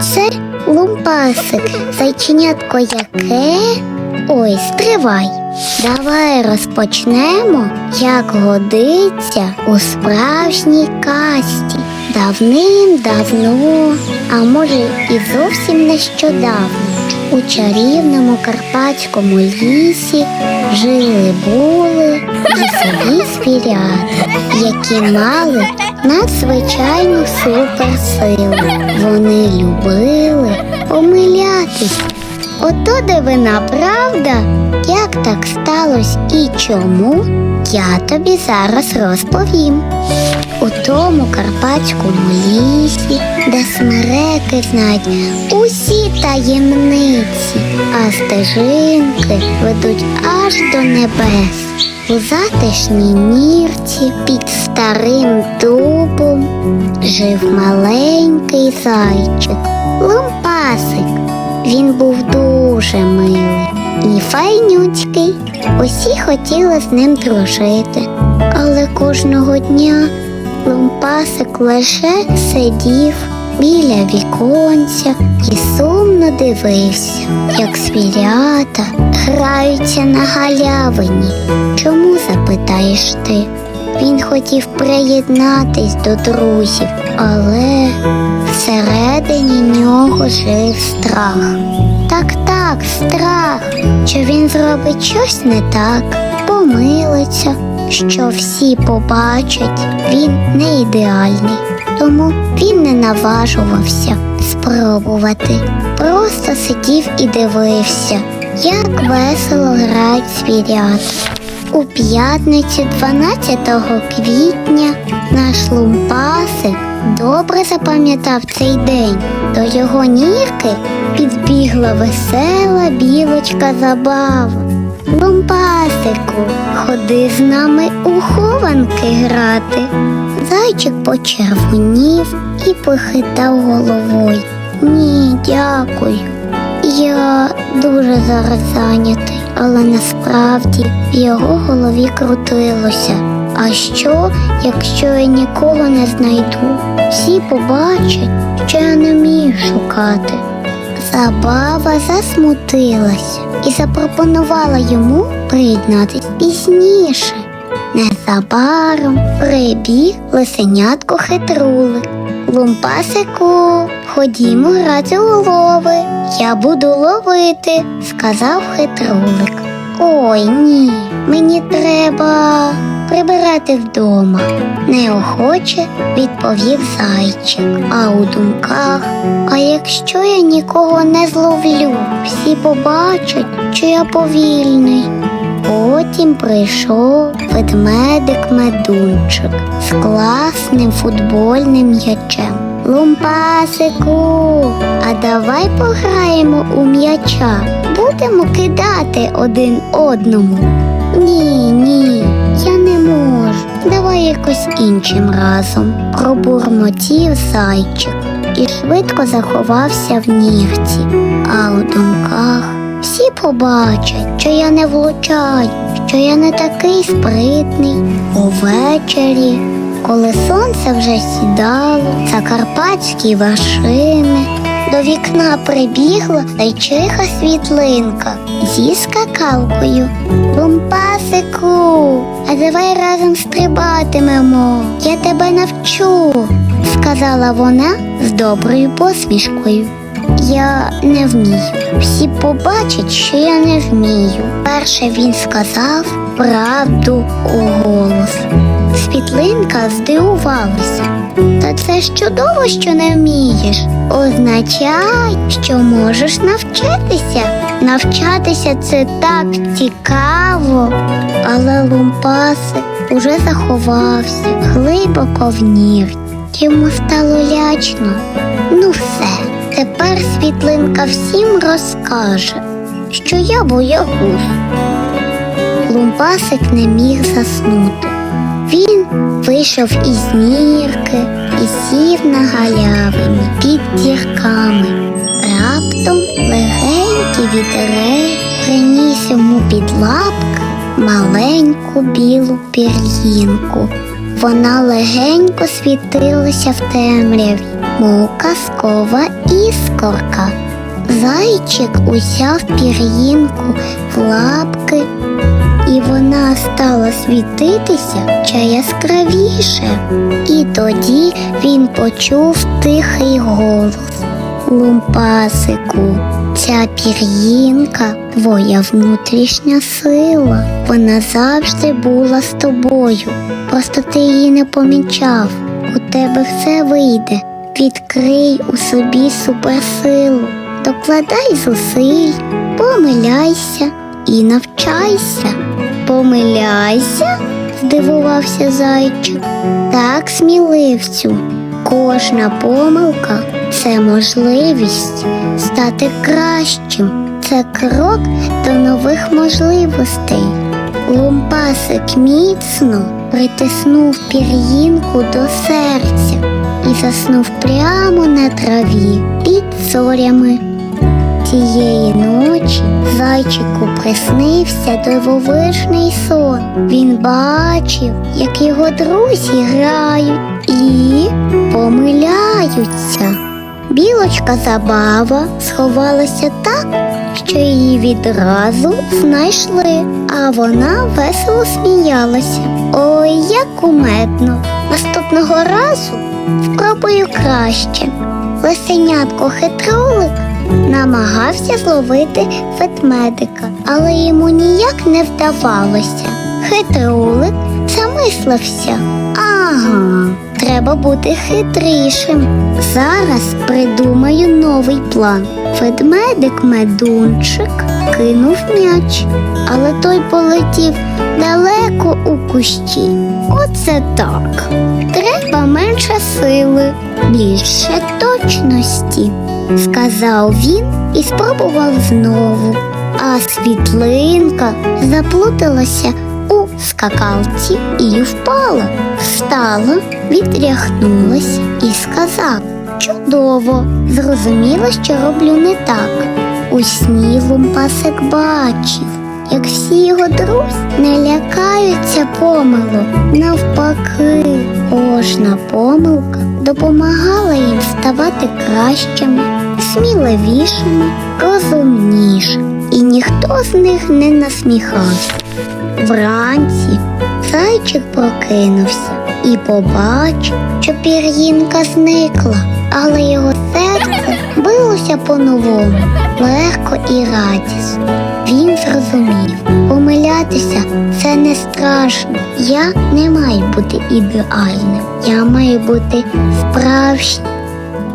Це лумпасик, зайченятко яке. Ой, стривай. Давай розпочнемо, як годиться у справжній касті. Давним-давно, а може і зовсім нещодавно, у чарівному карпатському лісі жили були лісові звірята, які мали надзвичайну суперсилу. Вони любили помилятись. Ото дивина, правда? Як так сталося і чому? Я тобі зараз розповім. У тому карпатському лісі, де смереки знають усі таємниці, а стежинки ведуть аж до небес. У затишній нірці під старим дубом жив маленький зайчик, лумпасик. Він був дуже милий і файнюцький. Усі хотіли з ним дружити, але кожного дня Лумпасик лише сидів біля віконця і сумно дивився, як звірята граються на галявині. Чому запитаєш ти? Він хотів приєднатись до друзів, але всередині нього жив страх. Так, так, страх, що він зробить щось не так, помилиться, що всі побачать, він не ідеальний, тому він не наважувався спробувати. Просто сидів і дивився, як весело грають звірята. У п'ятницю 12 квітня наш лумпасик добре запам'ятав цей день. До його нірки підбігла весела білочка забава. Лумпасику, ходи з нами у хованки грати. Зайчик почервонів і похитав головою. Ні, дякую. Я дуже зараз зайнятий, але насправді в його голові крутилося. А що, якщо я нікого не знайду? Всі побачать, що я не вмію шукати. Забава засмутилась і запропонувала йому приєднатись пізніше. Незабаром прибіг лисенятко хитрулик. Лумпасику, ходімо грати у лови. Я буду ловити, сказав хитрулик. Ой ні, мені треба прибирати вдома. Неохоче відповів зайчик. А у думках, а якщо я нікого не зловлю, всі побачать, що я повільний. Потім прийшов ведмедик медунчик з класним футбольним м'ячем. Лумпасику, а давай пограємо у м'яча. Будемо кидати один одному. Ні, ні, можу. Давай якось іншим разом. Пробурмотів зайчик і швидко заховався в нірці. А у думках всі побачать, що я не влучаю, що я не такий спритний. Увечері, коли сонце вже сідало, за карпатські вершини, до вікна прибігла зайчиха світлинка зі скакалкою. Лумпасику, а давай разом стрибатимемо. Я тебе навчу, сказала вона з доброю посмішкою. Я не вмію. Всі побачать, що я не вмію. Перше він сказав правду у голос. Світлинка здивувалася. Та це ж чудово, що не вмієш. Означає, що можеш навчитися. Навчатися це так цікаво. Але Лумпасик уже заховався глибоко в нір. Йому стало лячно. Ну все. Тепер світлинка всім розкаже, що я боягуз. Лумпасик не міг заснути. Він вийшов із нірки і сів на галявині під зірками. Раптом легенький вітерець приніс йому під лапки маленьку білу пір'їнку. Вона легенько світилася в темряві, мов казкова іскорка. Зайчик узяв пір'їнку в лапки, і вона стала світитися ще яскравіше. І тоді він почув тихий голос. Лумпасику, ця пір'їнка твоя внутрішня сила. Вона завжди була з тобою. Просто ти її не помічав. У тебе все вийде. Відкрий у собі суперсилу, докладай зусиль, помиляйся і навчайся. Помиляйся? здивувався зайчик. Так, сміливцю. Кожна помилка це можливість стати кращим. Це крок до нових можливостей. Лумпасик міцно притиснув пір'їнку до серця і заснув прямо на траві під зорями. Тієї ночі зайчику приснився дивовижний сон. Він бачив, як його друзі грають і помиляються. Білочка забава сховалася так, що її відразу знайшли, а вона весело сміялася. Ой, як кумедно! Наступного разу спробую краще. Лисенятко хитролик намагався зловити ведмедика, але йому ніяк не вдавалося. Хитрулик замислився. Ага, треба бути хитрішим. Зараз придумаю новий план. Ведмедик медунчик кинув м'яч, але той полетів далеко у кущі. Оце так. Треба менше сили, більше точності, сказав він і спробував знову. А світлинка заплуталася у скакалці і впала. Встала, відряхнулася і сказав Чудово, зрозуміла, що роблю не так. У сні лумпасик бачив, як всі його друзі не лякаються помилок. Навпаки, кожна помилка допомагала їм ставати кращими, сміливішими, розумнішими. І ніхто з них не насміхався. Вранці зайчик прокинувся і побачив, що пір'їнка зникла, але його серце билося по-новому, легко і радісно. Він зрозумів, помилятися це не страшно. Я не маю бути ідеальним, я маю бути справжнім.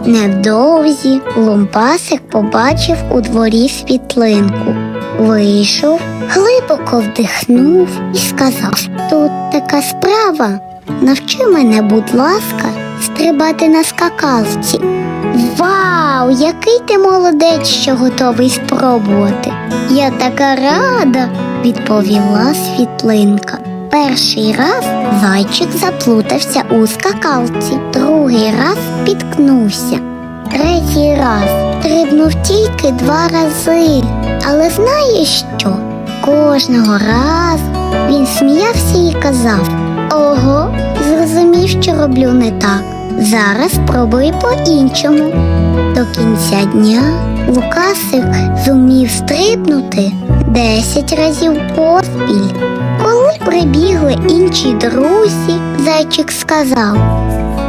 Невдовзі Лумпасик побачив у дворі світлинку. Вийшов, глибоко вдихнув і сказав: Тут така справа. Навчи мене, будь ласка, стрибати на скакалці. Вау, який ти молодець, що готовий спробувати. Я така рада, відповіла світлинка. Перший раз зайчик заплутався у скакалці, другий раз підкнувся. Третій раз стрибнув тільки два рази. Але знаєш що? Кожного разу він сміявся і казав Ого, зрозумів, що роблю не так. Зараз спробую по-іншому. До кінця дня Лукасик зумів стрибнути десять разів поспіль. Прибігли інші друзі, зайчик сказав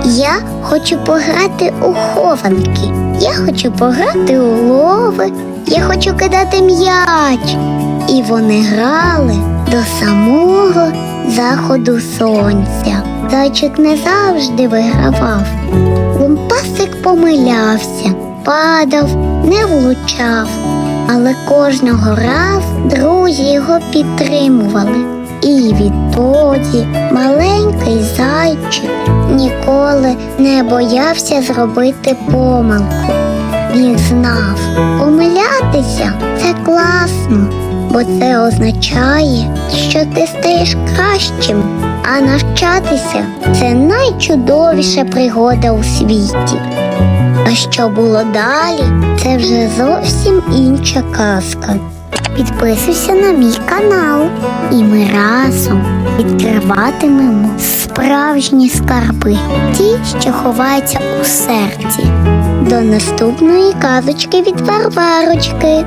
Я хочу пограти у хованки, я хочу пограти у лови, я хочу кидати м'яч. І вони грали до самого заходу сонця. Зайчик не завжди вигравав. Лумпасик помилявся, падав, не влучав, але кожного разу друзі його підтримували. І відтоді маленький зайчик ніколи не боявся зробити помилку. Він знав, помилятися це класно, бо це означає, що ти стаєш кращим, а навчатися це найчудовіша пригода у світі. А що було далі, це вже зовсім інша казка. Підписуйся на мій канал, і ми разом відкриватимемо справжні скарби, ті, що ховаються у серці. До наступної казочки від Варварочки.